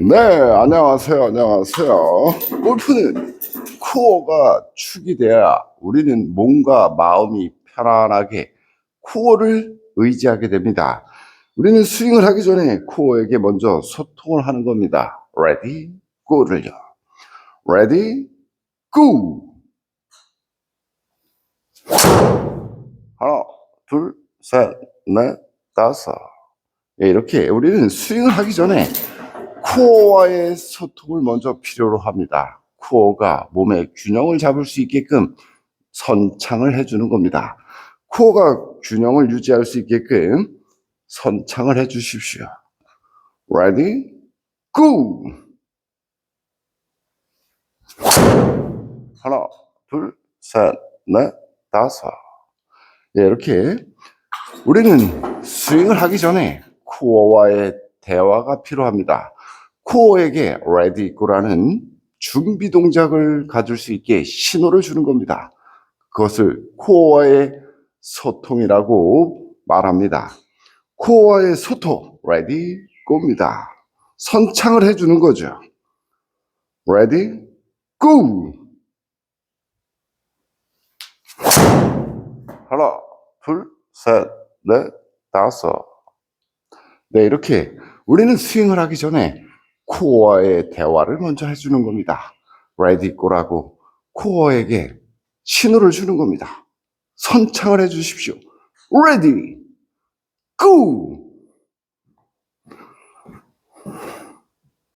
네, 안녕하세요. 안녕하세요. 골프는 코어가 축이 돼야 우리는 몸과 마음이 편안하게 코어를 의지하게 됩니다. 우리는 스윙을 하기 전에 코어에게 먼저 소통을 하는 겁니다. Ready, go를요. Ready, go! 하나, 둘, 셋, 넷, 다섯. 예, 이렇게 우리는 스윙을 하기 전에 코어와의 소통을 먼저 필요로 합니다. 코어가 몸의 균형을 잡을 수 있게끔 선창을 해주는 겁니다. 코어가 균형을 유지할 수 있게끔 선창을 해 주십시오. Ready? Go! 하나, 둘, 셋, 넷, 다섯. 예, 이렇게 우리는 스윙을 하기 전에 코어와의 대화가 필요합니다. 코어에게 ready go라는 준비 동작을 가질 수 있게 신호를 주는 겁니다. 그것을 코어와의 소통이라고 말합니다. 코어와의 소통, ready go입니다. 선창을 해주는 거죠. ready go! 하나, 둘, 셋, 넷, 다섯. 네, 이렇게 우리는 스윙을 하기 전에 코어와의 대화를 먼저 해주는 겁니다. go라고 코어에게 신호를 주는 겁니다. 선창을 해주십시오. ready, go!